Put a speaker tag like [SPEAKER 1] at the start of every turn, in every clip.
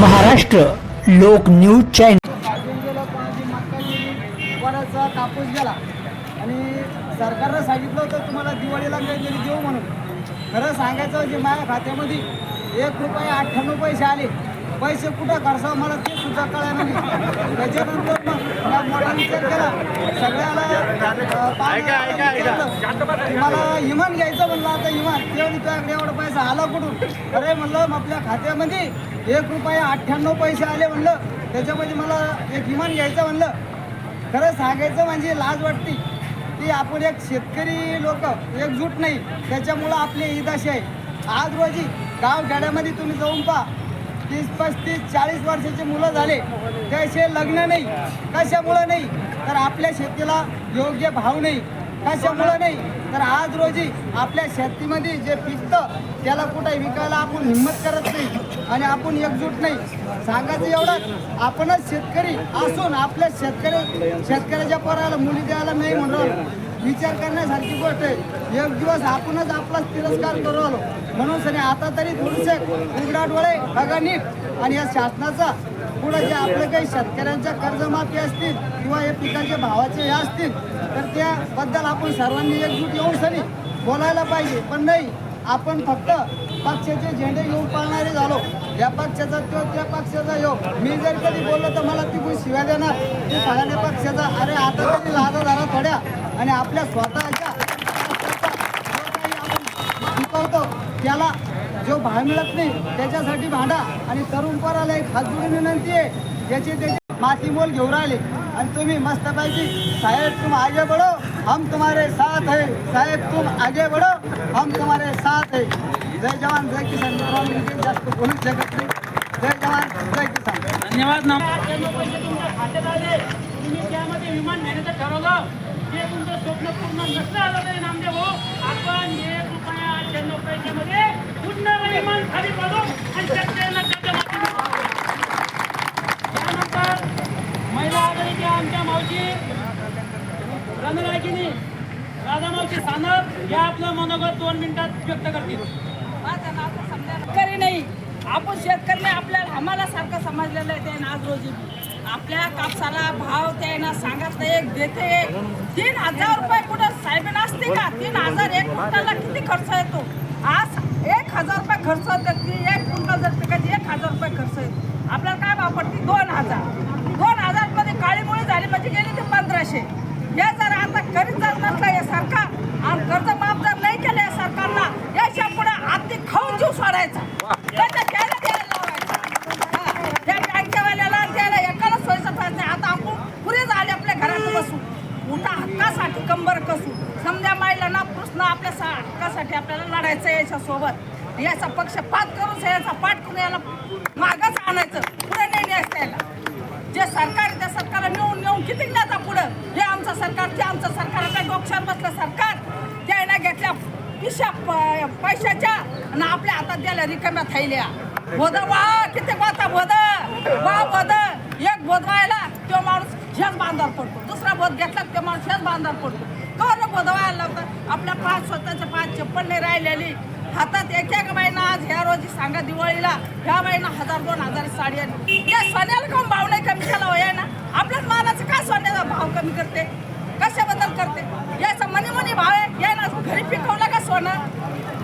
[SPEAKER 1] महाराष्ट्र लोक news channel
[SPEAKER 2] गेलं कोणाची मक्का गेली कोणाचा कापूस गेला आणि सरकारनं सांगितलं होतं तुम्हाला दिवाळीला काहीतरी देऊ म्हणून. खरं सांगायचं जे माझ्या खात्यामध्ये एक रुपये अठ्ठ्याण्णव पैसे आले. पैसे कुठं खर्चावं मला ते सुद्धा कळायला नाही त्याच्यानंतर या मोठा विचार केला सगळ्याला मला इमान घ्यायचं म्हणलं आता इमान. तेवढी तुझ्याकडे एवढा पैसा आला कुठून? अरे म्हणलं आपल्या खात्यामध्ये एक रुपये अठ्ठ्याण्णव पैसे आले म्हणलं. त्याच्यामध्ये मला एक इमान घ्यायचं म्हणलं. खरं सांगायचं म्हणजे लाज वाटते. की आपण एक शेतकरी लोक एकजूट नाही. त्याच्यामुळं आपली ईद अशी आहे. आज रोजी गाव खेड्यामध्ये तुम्ही जाऊन पहा. तीस पस्तीस चाळीस वर्षाचे मुलं झाले. त्याचे लग्न नाही कशामुळं नाही तर आपल्या शेतीला योग्य भाव नाही. कशामुळं नाही तर आज रोजी आपल्या शेतीमध्ये जे पिकतं त्याला कुठे विकायला आपण हिंमत करत नाही आणि आपण एकजूट नाही. सांगायचं एवढं आपणच शेतकरी असून आपल्या शेतकरी शेतकऱ्याच्या पोराला मुली द्यायला नाही म्हणून विचार करण्यासारखी गोष्ट आहे. एक दिवस आपणच आपला तिरस्कार करू आलो. म्हणून सनी आता तरी थोडेसे उघडा डोळे बघा नीट. आणि या शासनाचा पुढे जे आपले काही शेतकऱ्यांच्या कर्जमाफी असतील किंवा हे पिकाचे भावाचे हे असतील तर त्याबद्दल आपण सर्वांनी एकजूट येऊन सनी बोलायला पाहिजे. पण नाही आपण फक्त पक्षाचे झेंडे घेऊन पाळणारे झालो. या पक्षाचा तो त्या पक्षाचा यो. मी जर कधी बोललो तर मला ती शिव्या शिवाय देणार? ती सगळ्या पक्षाचा अरे आता तरी लादा झाला थोड्या. आणि आपल्या स्वतःच्या शिकवतो. त्याला जो भाव मिळत नाही त्याच्यासाठी भांडा. आणि तरुण पोराला एक हात विनंती आहे. याची त्याची माती मोल घेऊन राहिले. आणि तुम्ही मस्तपैकी साहेब तुम आगे बढ़ो. हम तुम्हारे साथ है. साहेब तुम आगे बढ़ो. हम तुम्हारे साथ है. जय जवान जय किसान मित्रांनो मी जास्त बोलूच शकत नाही जय जवान जय किसान
[SPEAKER 3] धन्यवाद ना पैसे तुमच्या खात्यात आले तुम्ही त्यामध्ये विमान घेण्याचं ठरवलं ते तुमचं स्वप्न पूर्ण नसलं आलं तरी नामदेव हो आपण एक रुपया अठ्ठ्याण्णव पैशामध्ये पूर्ण विमान खाली पडू आणि शेतकऱ्यांना त्याच्या त्यानंतर महिला आघाडीच्या आमच्या मावशी रणरागिनी राधा मावशी सानप या आपलं मनोगत दोन मिनिटात व्यक्त करतील
[SPEAKER 4] माझं नाव तर समजा शेतकरी नाही. आपण शेतकरी नाही आपल्याला आम्हाला सारखं समजलेलं आहे ते आज रोजी. आपल्या कापसाला भाव त्यानं सांगत एक देते. एक तीन हजार रुपये कुठं साहेबीन असते का? तीन हजार एक क्विंटलला किती खर्च येतो? आज एक हजार रुपये खर्च होतात ती एक क्विंटल जर पिकाची एक हजार रुपये खर्च येतो आपल्याला काय भाव पडते दोन हजार दोन हजारमध्ये काळीमुळे झाली म्हणजे गेली ते पंधराशे हे जर आता करीत जर नसलं हे सरकार आणि कर्ज माफ जर नाही केलं या सरकारला याच्यापुढे आर्थिक खाऊन जीव सोडायचा त्याच्या त्याला द्यायला लावायचं. हा, त्या बँकेवाल्याला त्याला एकाला सोयीचा पाहिजे नाही आता आपण पुरे झाले आपल्या घरात बसून मोठा हक्कासाठी कंबर कसू समजा मायला ना प्रश्न आपल्या सा- हक्कासाठी आपल्याला याच्यासोबत. याचा पक्ष पाठ करून याचा पाठ करून याला मागच आणायचं पुढे नाही न्यायचं त्याला. जे सरकार त्या सरकारला नेऊन नेऊन किती नेता पुढं? हे आमचं सरकार ते आमचं सरकार. आता डोक्षात बसलं सरकार त्याला घेतल्या पिशा प- पैशाच्या आणि आपल्या हातात द्यायला रिकाम्या थैल्या. बोध वा किती वाचा बोध वा बोध एक बोध व्हायला तो माणूस शेज बांधार पडतो. दुसरा बोध घेतला तो माणूस शेज बांधार पडतो. कवर बोध व्हायला होता आपल्या पाच स्वतःच्या पाच चप्पल नाही राहिलेली. हातात एक एक महिना आज ह्या रोजी सांगा दिवाळीला. ह्या महिना हजार दोन हजार साडी आली या सोन्याला काऊन भाव नाही कमी केला होय ना? आपल्याच मालाचं का सोन्याचा भाव कमी करते? कशाबद्दल करते? याचा मनी मनी भाव आहे. या ना घरी पिकवला का सोनं?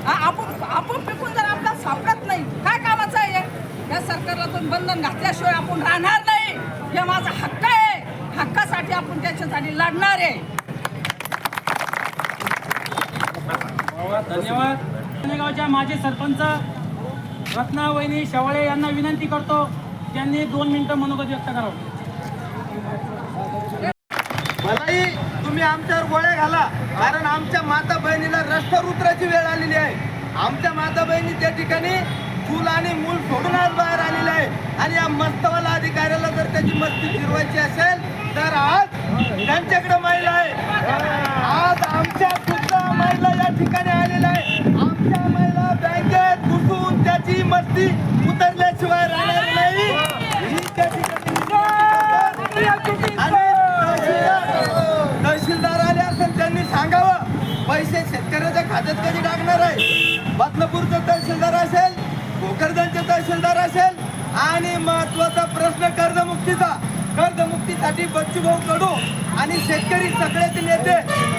[SPEAKER 4] आपण आपण पिकून जर आपल्याला सापडत नाही काय कामाचं आहे या सरकारला तुम्ही बंधन घातल्याशिवाय आपण राहणार नाही. हे माझा हक्क आहे. हक्कासाठी आपण त्याच्यासाठी लढणार आहे.
[SPEAKER 3] धन्यवाद. गावच्या माजी सरपंच रत्ना वहिनी शेवाळे यांना विनंती करतो त्यांनी दोन मिनिटं मनोगत व्यक्त करावं.
[SPEAKER 2] मलाही तुम्ही आमच्यावर गोळ्या घाला कारण आमच्या माता बहिणीला रस्त्यावर उतरायची वेळ आलेली आहे. आमच्या माता बहिणी त्या ठिकाणी चूल आणि मूल सोडून आज बाहेर आलेले आहे. आणि या मस्तवाला अधिकाऱ्याला जर त्याची मस्ती फिरवायची असेल तर आज त्यांच्याकडे महिला आहे आज आमच्या सुद्धा महिला या ठिकाणी आलेला आहे. आमच्या महिला बँकेत घुसून त्याची मस्ती उतरल्याशिवाय राहणार नाही. तहसीलदार आले असेल त्यांनी सांगावं. पैसे शेतकऱ्याच्या खात्यात कधी टाकणार आहे? बदनापूरचं तहसीलदार असेल भोकरदनचे तहसीलदार असेल
[SPEAKER 5] आणि महत्त्वाचा प्रश्न कर्जमुक्तीचा बच्चूभाऊ कडू आणि शेतकरी सगळ्याचे नेते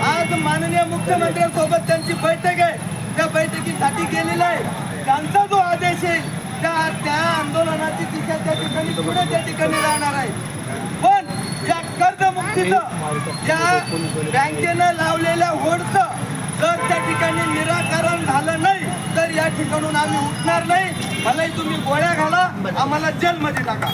[SPEAKER 5] आज माननीय मुख्यमंत्र्यांसोबत त्यांची बैठक आहे. त्या बैठकीसाठी गेलेला आहे. त्यांचा जो आदेश येईल त्या त्या आंदोलनाची दिशा त्या ठिकाणी पुढे त्या ठिकाणी राहणार आहे. पण या कर्जमुक्तीचं या बँकेनं लावलेल्या होडचं जर त्या ठिकाणी निराकरण झालं नाही तर या ठिकाणून आम्ही उठणार नाही. मलाही तुम्ही गोळ्या घाला आम्हाला जेलमध्ये टाका.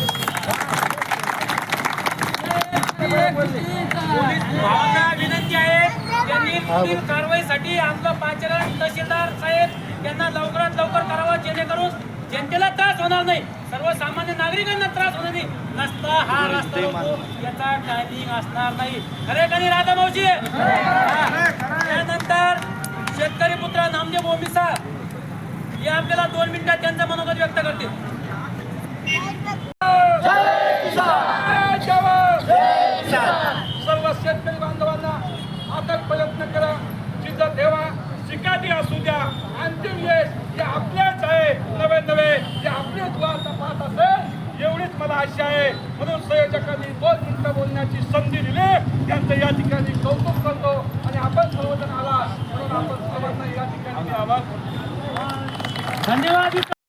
[SPEAKER 3] विनंती आहे. त्यांनी कारवाईसाठी आमचं पाचरण तहसीलदार साहेब यांना लवकरात लवकर करावा जेणेकरून जनतेला त्रास होणार नाही. सर्वसामान्य नागरिकांना त्रास होणार नाही. नसता हा रस्ता रोको याचा टायमिंग असणार नाही. खरे कधी राधा मावशी? त्यानंतर शेतकरी पुत्र नामदेव ओमिसा हे आपल्याला दोन मिनिटात त्यांचं मनोगत व्यक्त करतील.
[SPEAKER 6] प्रयत्न करा. जिथं देवा शिकाटी असू द्या अंतिम यश हे आपलेच आहे. नवे नवे हे आपलेच वारसा पाहत असेल एवढीच मला आशा आहे. म्हणून संयोजकांनी दोन मिनिटं बोलण्याची संधी दिली. त्यांचं या ठिकाणी कौतुक करतो आणि आपण सर्वजण आला म्हणून आपण सर्वांना या ठिकाणी आभार
[SPEAKER 3] धन्यवाद.